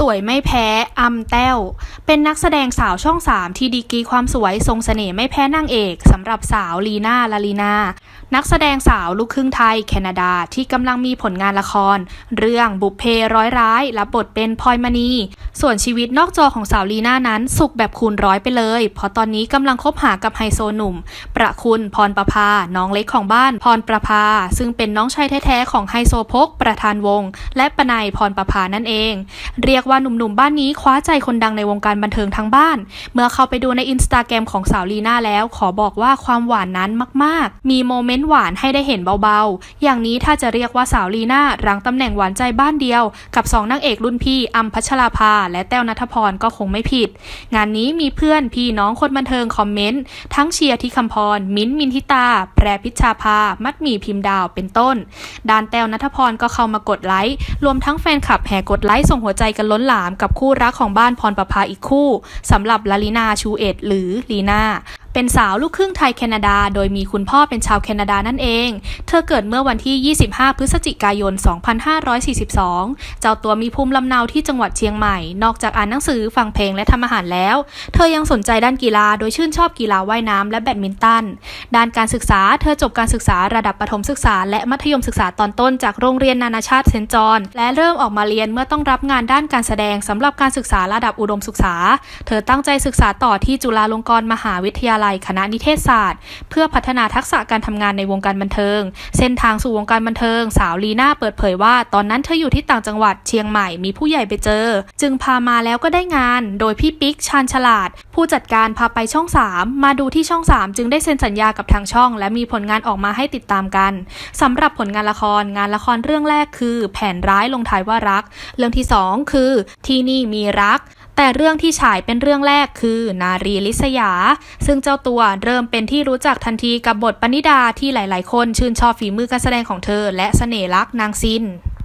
สวยไม่แพ้อัมแต้ว เป็นนักแสดงสาวช่อง3ที่ดีกีความสวยทรงเสน่ห์ไม่แพ้นางเอกสำหรับสาวลีน่าลาลีนา นักแสดงสาวลูกครึ่งไทยแคนาดาที่กำลังมีผลงานละคร เรื่องบุพเพร้อยร้ายรับบทเป็นพลอยมณี ส่วนชีวิตนอกจอของสาวลีน่านั้นสุขแบบคูณร้อยไปเลย เพราะตอนนี้กำลังคบหากับไฮโซหนุ่ม ประคุณพรประภา น้องเล็กของบ้าน พรประภา ซึ่งเป็นน้องชายแท้ๆของไฮโซพก ประธานวง และปนัยพรประภานั่นเอง เรียกว่าหนุ่มๆบ้านนี้คว้าใจคนดังในวงการบันเทิงทั้งบ้าน เมื่อเข้าไปดูในอินสตาแกรมของสาวลีน่าแล้ว ขอบอกว่าความหวานนั้นมาก ๆ มีโมเมนต์หวานให้ได้เห็นเบาๆ อย่างนี้ถ้าจะเรียกว่าสาวลีน่ารังตำแหน่งหวานใจบ้านเดียว กับสองนางเอกรุ่นพี่อัมพัชราภา และแต้วนัทพรก็คงไม่ผิด งานนี้มีเพื่อนพี่น้องคนบันเทิงคอมเมนต์ ทั้งเชียร์ที่คำพร มิ้นมินทิตา แพรพิชชาภา มัดหมี่พิมพ์ดาวเป็นต้นด้านแต้วนัทพรก็เข้ามากดไลค์รวมทั้งแฟนคลับแห่กดไลค์ส่งหัวใจกันล้นหลามกับคู่รักของบ้านพรประภาอีกคู่สำหรับลาลินาชูเอ็ดหรือลีนา เป็นสาวลูกครึ่งไทยแคนาดา โดยมีคุณพ่อเป็นชาวแคนาดานั่นเอง เธอเกิดเมื่อวันที่ 25 พฤศจิกายน 2542 เจ้าตัวมีภูมิลำเนาที่จังหวัดเชียงใหม่ นอกจากอ่านหนังสือฟังเพลงและทำอาหารแล้ว เธอยังสนใจด้านกีฬา โดยชื่นชอบกีฬาว่ายน้ำและแบดมินตัน ด้านการศึกษา เธอจบการศึกษาระดับประถมศึกษา และมัธยมศึกษาตอนต้นจากโรงเรียนนานาชาติเซนจอนและเริ่มออกมาเรียนเมื่อต้องรับงานด้านการแสดงสำหรับการศึกษาระดับอุดมศึกษา เธอตั้งใจศึกษาต่อที่จุฬาลงกรณ์มหาวิทยาลัยคณะนิเทศศาสตร์ เพื่อพัฒนาทักษะการทำงานในวงการบันเทิง เส้นทางสู่วงการบันเทิง สาวลีน่าเปิดเผยว่า ตอนนั้นเธออยู่ที่ต่างจังหวัดเชียงใหม่มีผู้ใหญ่ไปเจอ จึงพามาแล้วก็ได้งาน โดยพี่ปิ๊กชาญฉลาด ผู้จัดการพาไปช่อง 3 มาดูที่ช่อง 3 จึงได้เซ็นสัญญากับทางช่อง และมีผลงานออกมาให้ติดตามกันสำหรับผลงานละครงานละครเรื่องแรกคือ แผนร้ายลงท้ายว่ารัก เรื่องที่สองคือ ที่นี่มีรัก แต่เรื่องที่ฉายเป็นเรื่องแรกคือนารีลิษยา ซึ่งเจ้าตัวเริ่มเป็นที่รู้จักทันทีกับบทปณิดาที่หลาย ๆ คนชื่นชอบฝีมือการแสดงของเธอ และเสน่ห์รักนางซิน